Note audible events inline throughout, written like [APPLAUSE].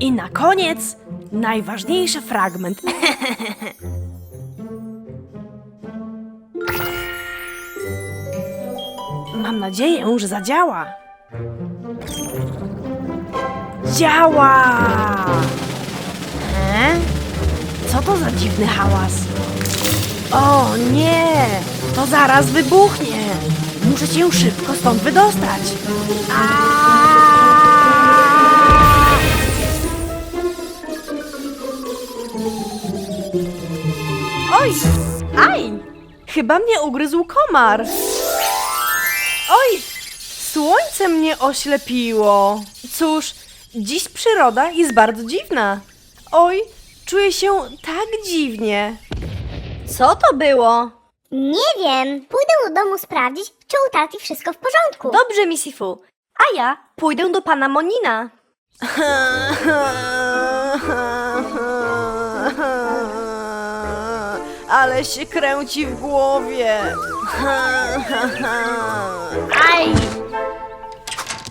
I na koniec najważniejszy fragment. [LAUGHS] Mam nadzieję, że zadziała. Działa! He? Co to za dziwny hałas? O nie! To zaraz wybuchnie! Muszę się szybko stąd wydostać. Aaaa! Chyba mnie ugryzł komar. Oj! Słońce mnie oślepiło. Cóż, dziś przyroda jest bardzo dziwna. Oj, czuję się tak dziwnie. Co to było? Nie wiem. Pójdę do domu sprawdzić, czy u taty wszystko w porządku. Dobrze, Misifu. A ja pójdę do pana Monina. [LAUGHS] Ale się kręci w głowie. Aj!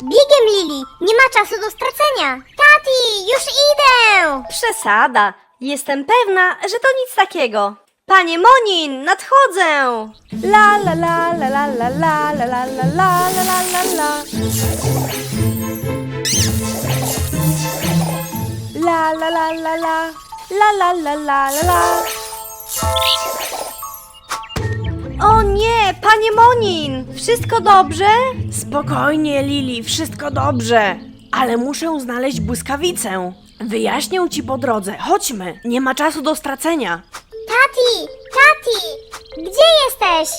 Biegiem, Lili. Nie ma czasu do stracenia. Tati, już idę. Przesada. Jestem pewna, że to nic takiego. Panie Monin, nadchodzę! La la la la la la la la la la la la la la la La la la la la La la la la la la O nie, panie Monin! Wszystko dobrze? Spokojnie, Lili, wszystko dobrze. Ale muszę znaleźć błyskawicę. Wyjaśnię ci po drodze. Chodźmy, nie ma czasu do stracenia. Tati, tati, gdzie jesteś?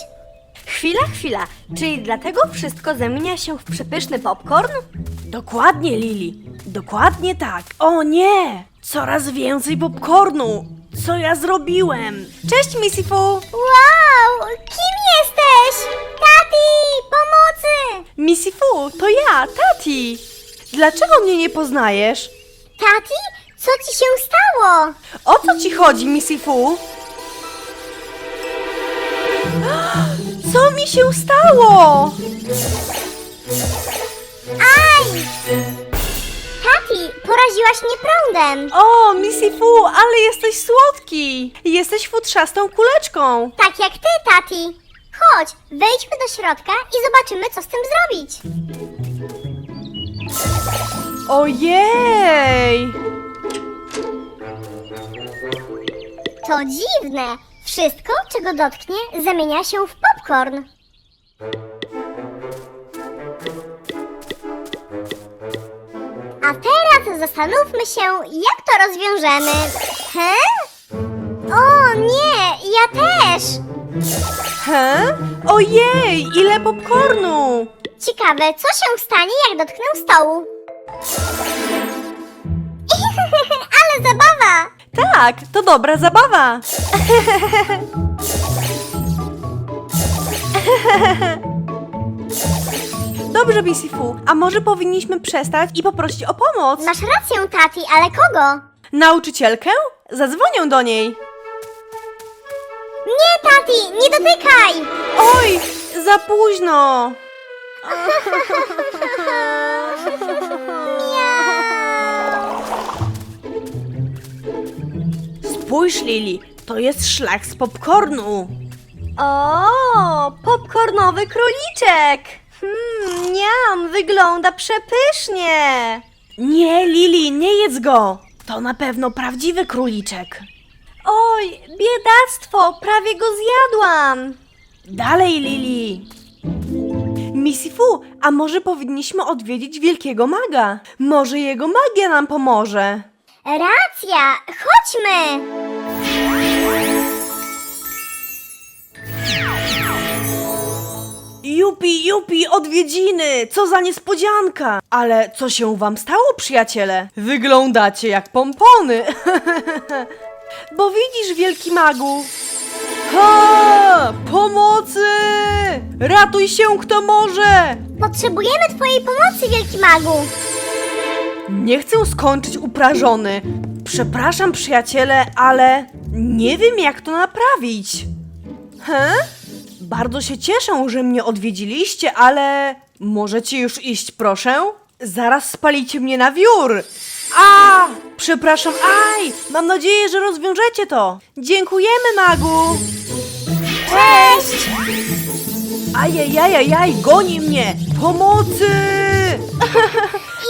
Chwila, chwila. Czyli dlatego wszystko zamienia się w przepyszny popcorn? Dokładnie, Lili. Dokładnie tak. O nie! Coraz więcej popcornu. Co ja zrobiłem? Cześć, Misifu! Wow, kim jesteś? Tati, pomocy. Misifu, to ja, Tati. Dlaczego mnie nie poznajesz? Tati, co ci się stało? O co ci chodzi, Misifu? Co mi się stało? Aj! Tati, poraziłaś mnie prądem. O, Misifu, ale jesteś słodki. Jesteś futrzastą kuleczką. Tak jak ty, Tati. Chodź, wejdźmy do środka i zobaczymy, co z tym zrobić. Ojej! To dziwne. Wszystko, czego dotknie, zamienia się w popcorn. A teraz zastanówmy się, jak to rozwiążemy. He? O nie, ja też! He? Ojej, ile popcornu! Ciekawe, co się stanie, jak dotknę stołu. [LAUGHS] Ale zabawa! Tak, to dobra zabawa. [LAUGHS] Dobrze, Misifu, a może powinniśmy przestać i poprosić o pomoc? Masz rację, Tati, ale kogo? Nauczycielkę? Zadzwonię do niej. Nie, Tati, nie dotykaj! Oj, za późno. Spójrz, Lili, to jest szlak z popcornu. O, popcornowy króliczek! Hmm, niam, wygląda przepysznie! Nie, Lili, nie jedz go. To na pewno prawdziwy króliczek. Oj, biedactwo, prawie go zjadłam! Dalej, Lili. Misifu, a może powinniśmy odwiedzić wielkiego maga? Może jego magia nam pomoże. Racja, chodźmy! Jupi, jupi, odwiedziny! Co za niespodzianka! Ale co się wam stało, przyjaciele? Wyglądacie jak pompony! [LAUGHS] Bo widzisz, wielki magu? Ha! Pomocy! Ratuj się, kto może! Potrzebujemy twojej pomocy, wielki magu! Nie chcę skończyć uprażony. Przepraszam, przyjaciele, ale nie wiem, jak to naprawić. He? Bardzo się cieszę, że mnie odwiedziliście, ale możecie już iść, proszę? Zaraz spalicie mnie na wiór! A! Przepraszam, aj! Mam nadzieję, że rozwiążecie to! Dziękujemy, magu! Cześć! Ajajajajaj, goni mnie! Pomocy!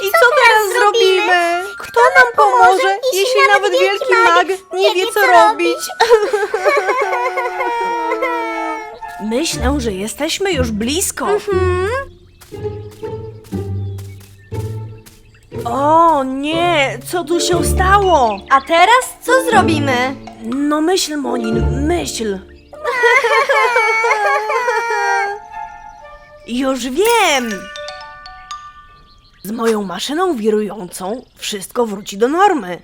I, co, teraz zrobimy? Kto nam pomoże, jeśli nawet wielki mag nie wie, co robić? [LAUGHS] Myślę, że jesteśmy już blisko. O nie, co tu się stało? A teraz co zrobimy? No myśl, Monin, myśl. [LAUGHS] Już wiem! Z moją maszyną wirującą wszystko wróci do normy.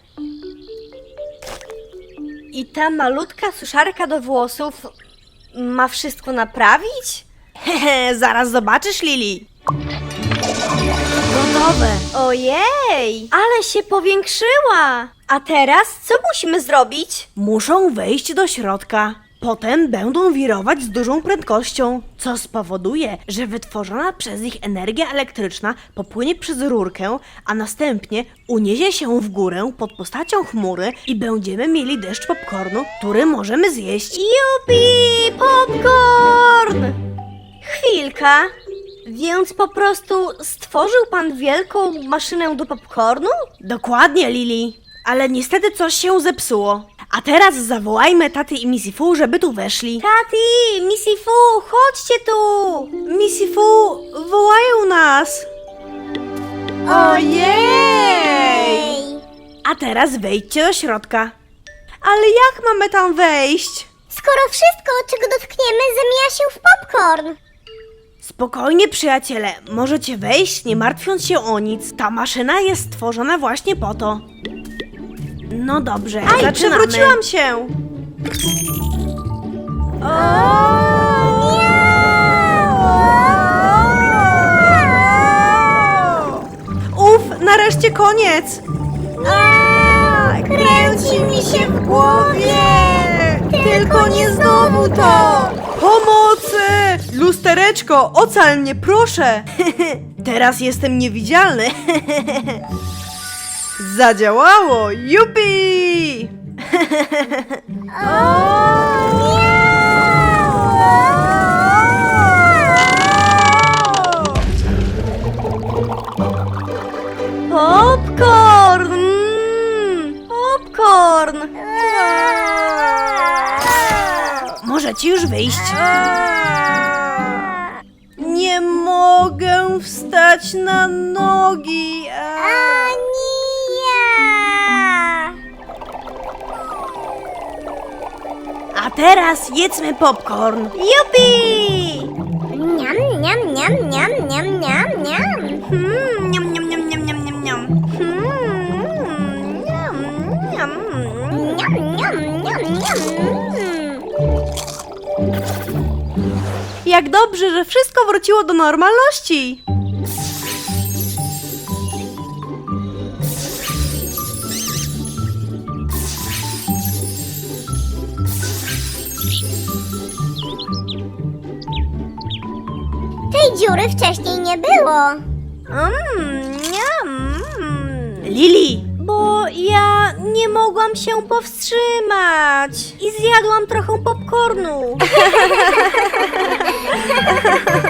I ta malutka suszarka do włosów ma wszystko naprawić? Hehe, [LAUGHS] zaraz zobaczysz, Lili. Gotowe. Ojej, ale się powiększyła. A teraz co musimy zrobić? Muszą wejść do środka. Potem będą wirować z dużą prędkością, co spowoduje, że wytworzona przez nich energia elektryczna popłynie przez rurkę, a następnie uniesie się w górę pod postacią chmury i będziemy mieli deszcz popcornu, który możemy zjeść. Jupi, popcorn! Chwilka. Więc po prostu stworzył pan wielką maszynę do popcornu? Dokładnie, Lili. Ale niestety coś się zepsuło. A teraz zawołajmy taty i Missy Fu, żeby tu weszli. Tati, Missy Fu, chodźcie tu! Missy Fu, wołają nas. Ojej! A teraz wejdźcie do środka. Ale jak mamy tam wejść? Skoro wszystko, czego dotkniemy, zamienia się w popcorn. Spokojnie, przyjaciele, możecie wejść, nie martwiąc się o nic. Ta maszyna jest stworzona właśnie po to. No dobrze, Aj, zaczynamy. przewróciłam się. Uf, nareszcie koniec. Kręci mi się w głowie. Tylko nie znowu to! Pomocy! Lustereczko, ocal mnie, proszę! [LAUGHS] Teraz jestem niewidzialny. [LAUGHS] Zadziałało! Jupi! [LAUGHS] Popcorn! Mm, popcorn! Możecie już wyjść. Nie mogę wstać na nogi. A teraz jedzmy popcorn. Jupi! Niam, niam, niam, niam, niam, niam, niam. Hmm, niam, niam, niam, niam, niam, niam, niam. Hmm, niam, niam. Niam, niam, niam, niam. Jak dobrze, że wszystko wróciło do normalności. Tej dziury wcześniej nie było. Mm, niam. Lili, Bo ja nie mogłam się powstrzymać i zjadłam trochę popcornu. [LAUGHS]